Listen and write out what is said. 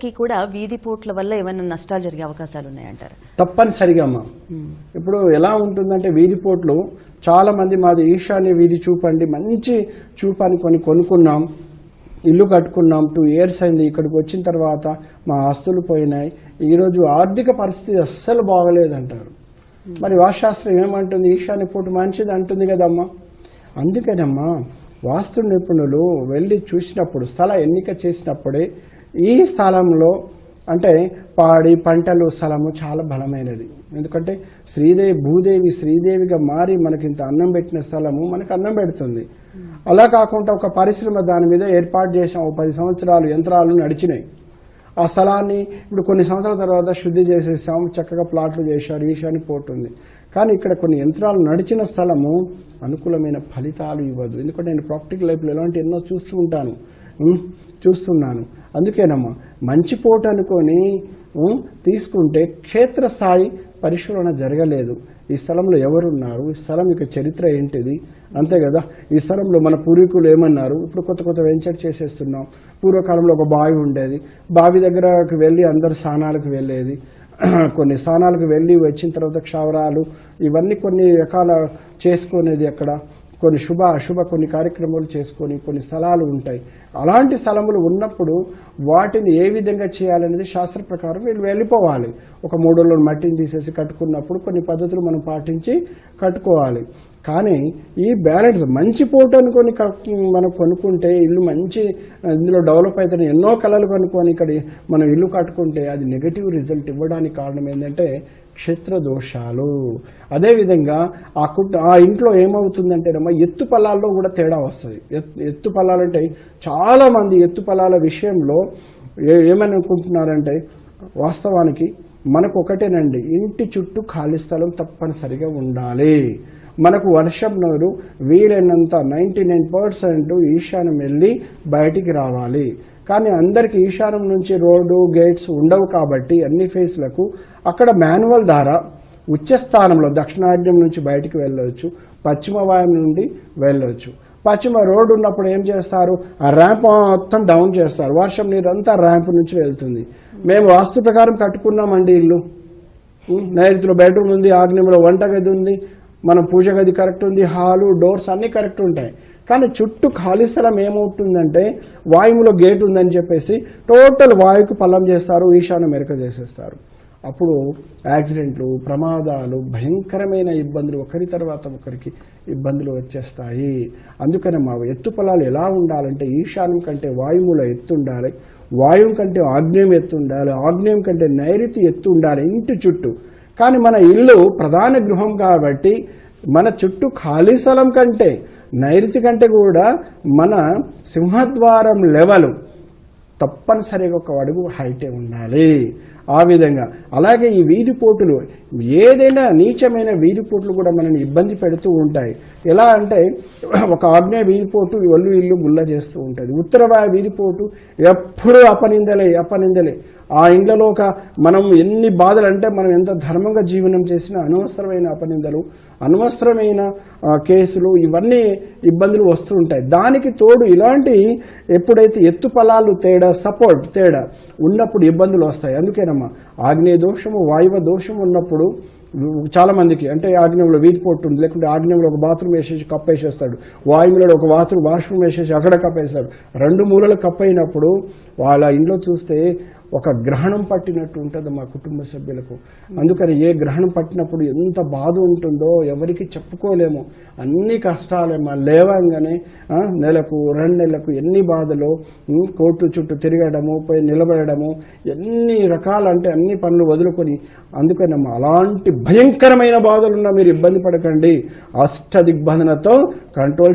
కి కూడా వీధి పోట్ల వల్ల ఏమైనా నష్టాలు జరిగే అవకాశాలు ఉన్నాయంటారు? తప్పనిసరిగా అమ్మా. ఇప్పుడు ఎలా ఉంటుందంటే వీధి పోట్లు చాలా మంది మాది ఈశాన్య వీధి చూపండి మంచి చూపాన్ని కొని కొనుక్కున్నాం. ఇల్లు కట్టుకున్నాం. టూ ఇయర్స్ అయింది ఇక్కడికి వచ్చిన తర్వాత. మా ఆస్తులు పోయినాయి. ఈరోజు ఆర్థిక పరిస్థితి అస్సలు బాగలేదంటారు. మరి వాశాస్త్రం ఏమంటుంది? ఈశాన్య పోటు మంచిది అంటుంది కదమ్మా అందుకనమ్మా వాస్తు నిపుణులు వెళ్ళి చూసినప్పుడు స్థల ఎన్నిక చేసినప్పుడే ఈ స్థలంలో అంటే పాడి పంటలు స్థలము చాలా బలమైనది. ఎందుకంటే శ్రీదేవి భూదేవి శ్రీదేవిగా మారి మనకి ఇంత అన్నం పెట్టిన స్థలము మనకు అన్నం పెడుతుంది. అలా కాకుండా ఒక పరిశ్రమ దాని మీద ఏర్పాటు చేసాం ఒక పది సంవత్సరాలు యంత్రాలు నడిచినాయి. ఆ స్థలాన్ని ఇప్పుడు కొన్ని సంవత్సరాల తర్వాత శుద్ధి చేసేసాం చక్కగా ప్లాట్లు చేశారు ఈశాని పోర్ట్ ఉంది. కానీ ఇక్కడ కొన్ని యంత్రాలు నడిచిన స్థలము అనుకూలమైన ఫలితాలు ఇవ్వదు. ఎందుకంటే నేను ప్రాక్టికల్ లైఫ్లో ఎలాంటి ఎన్నో చూస్తూ ఉంటాను. చూస్తున్నాను. అందుకేనమ్మా మంచి పోటు అనుకొని తీసుకుంటే క్షేత్రస్థాయి పరిశీలన జరగలేదు. ఈ స్థలంలో ఎవరున్నారు? ఈ స్థలం యొక్క చరిత్ర ఏంటిది? అంతే కదా ఈ స్థలంలో మన పూర్వీకులు ఏమన్నారు? ఇప్పుడు కొత్త కొత్త వెంచర్ చేసేస్తున్నాం. పూర్వకాలంలో ఒక బావి ఉండేది. బావి దగ్గరకు వెళ్ళి అందరు స్నానాలకు వెళ్ళేది. కొన్ని స్థానాలకు వెళ్ళి వచ్చిన తర్వాత క్షవరాలు ఇవన్నీ కొన్ని రకాల చేసుకునేది అక్కడ. కొన్ని శుభ అశుభ కొన్ని కార్యక్రమాలు చేసుకొని కొన్ని స్థలాలు ఉంటాయి. అలాంటి స్థలములు ఉన్నప్పుడు వాటిని ఏ విధంగా చేయాలనేది శాస్త్ర ప్రకారం వీళ్ళు వెళ్ళిపోవాలి. ఒక మూడోళ్ళు మట్టిని తీసేసి కట్టుకున్నప్పుడు కొన్ని పద్ధతులు మనం పాటించి కట్టుకోవాలి. కానీ ఈ బ్యాలెన్స్ మంచి పోటు అనుకొని మనం కొనుక్కుంటే ఇల్లు మంచి ఇందులో డెవలప్ అవుతున్న ఎన్నో కళలు కొనుక్కొని ఇక్కడ మనం ఇల్లు కట్టుకుంటే అది నెగటివ్ రిజల్ట్ ఇవ్వడానికి కారణం ఏంటంటే క్షేత్ర దోషాలు అదేవిధంగా ఆ కుట్ ఆ ఇంట్లో ఏమవుతుందంటేనమ్మా ఎత్తు పొలాల్లో కూడా తేడా వస్తుంది. ఎత్తు ఎత్తు పొలాలంటే చాలామంది ఎత్తు పొలాల విషయంలో ఏ ఏమని అనుకుంటున్నారంటే వాస్తవానికి మనకు ఒకటేనండి ఇంటి చుట్టూ ఖాళీ స్థలం తప్పనిసరిగా ఉండాలి. మనకు వర్షం నీరు వీలైనంత నైంటీ నైన్ పర్సెంట్ ఈశాన్యం వెళ్ళి బయటికి రావాలి. కానీ అందరికి ఈశాన్యం నుంచి రోడ్డు గేట్స్ ఉండవు కాబట్టి అన్ని ఫేస్లకు అక్కడ మాన్యువల్ ద్వారా ఉచ్చ స్థానంలో దక్షిణాగ్నం నుంచి బయటికి వెళ్ళవచ్చు పశ్చిమ వాయుం నుండి వెళ్ళవచ్చు పశ్చిమ రోడ్డు ఉన్నప్పుడు ఏం చేస్తారు? ఆ ర్యాంప్ మొత్తం డౌన్ చేస్తారు. వర్షం నీరంతా ర్యాంప్ నుంచి వెళ్తుంది. మేము వాస్తు ప్రకారం కట్టుకున్నామండి ఇల్లు. నైరుతిలో బెడ్రూమ్ ఉంది ఆగ్నేయంలో వంటగది ఉంది మన పూజ గది కరెక్ట్ ఉంది హాలు డోర్స్ అన్ని కరెక్ట్ ఉంటాయి. కానీ చుట్టూ ఖాళీ స్థలం ఏమవుతుందంటే వాయువులో గేట్ ఉందని చెప్పేసి టోటల్ వాయువుకు పల్లం చేస్తారు ఈశాన్య మెరక చేసేస్తారు. అప్పుడు యాక్సిడెంట్లు ప్రమాదాలు భయంకరమైన ఇబ్బందులు ఒకరి తర్వాత ఒకరికి ఇబ్బందులు వచ్చేస్తాయి. అందుకని మా ఎత్తు పొలాలు ఎలా ఉండాలంటే ఈశాన్యం కంటే వాయుమూల ఎత్తు ఉండాలి వాయువు కంటే ఆగ్నేయం ఎత్తు ఉండాలి ఆగ్నేయం కంటే నైరుతి ఎత్తు ఉండాలి ఇంటి చుట్టూ. కానీ మన ఇల్లు ప్రధాన గృహం కాబట్టి మన చుట్టూ ఖాళీ స్థలం కంటే నైరుతి కంటే కూడా మన సింహద్వారం లెవెలు తప్పనిసరిగా ఒక అడుగు హైటే ఉండాలి. ఆ విధంగా. అలాగే ఈ వీధి పోటులు ఏదైనా నీచమైన వీధిపోట్లు కూడా మనల్ని ఇబ్బంది పెడుతూ ఉంటాయి. ఎలా అంటే ఒక ఆగ్నేయ వీధి పోటు ఒళ్ళు ఇల్లు గుల్ల చేస్తూ ఉంటుంది. ఉత్తరవాయ వీధి పోటు ఎప్పుడూ అపనిందలే అపనిందలే. ఆ ఇండ్లలో ఒక మనం ఎన్ని బాధలు అంటే మనం ఎంత ధర్మంగా జీవనం చేసినా అనవసరమైన అపనిందలు అనవసరమైన కేసులు ఇవన్నీ ఇబ్బందులు వస్తుంటాయి. దానికి తోడు ఇలాంటి ఎప్పుడైతే ఎత్తు పొలాలు తేడా సపోర్ట్ తేడా ఉన్నప్పుడు ఇబ్బందులు వస్తాయి. అందుకేనమ్మా ఆగ్నేయ దోషము వాయువ దోషం ఉన్నప్పుడు చాలా మందికి అంటే ఆగ్నేయంలో వీధి పొట్టు ఉంది లేకుంటే ఆగ్నేయంలో ఒక బాత్రూమ్ వేసేసి కప్పేసేస్తాడు వాయువులో ఒక బాత్రూమ్ వాష్రూమ్ వేసేసి అక్కడ కప్పేస్తాడు రెండు మూలలు కప్పైనప్పుడు వాళ్ళ ఇంట్లో చూస్తే ఒక గ్రహణం పట్టినట్టు ఉంటుంది మా కుటుంబ సభ్యులకు. అందుకని ఏ గ్రహణం పట్టినప్పుడు ఎంత బాధ ఉంటుందో ఎవరికి చెప్పుకోలేము. అన్ని కష్టాలే మా లేవంగానే నెలకు రెండు నెలలకు ఎన్ని బాధలు కోర్టు చుట్టూ తిరగడము పోయి నిలబడము ఎన్ని రకాలు అంటే అన్ని పనులు వదులుకొని అందుకని అలాంటి భయంకరమైన బాధలున్నా మీరు ఇబ్బంది పడకండి. అష్ట దిగ్బంధనతో కంట్రోల్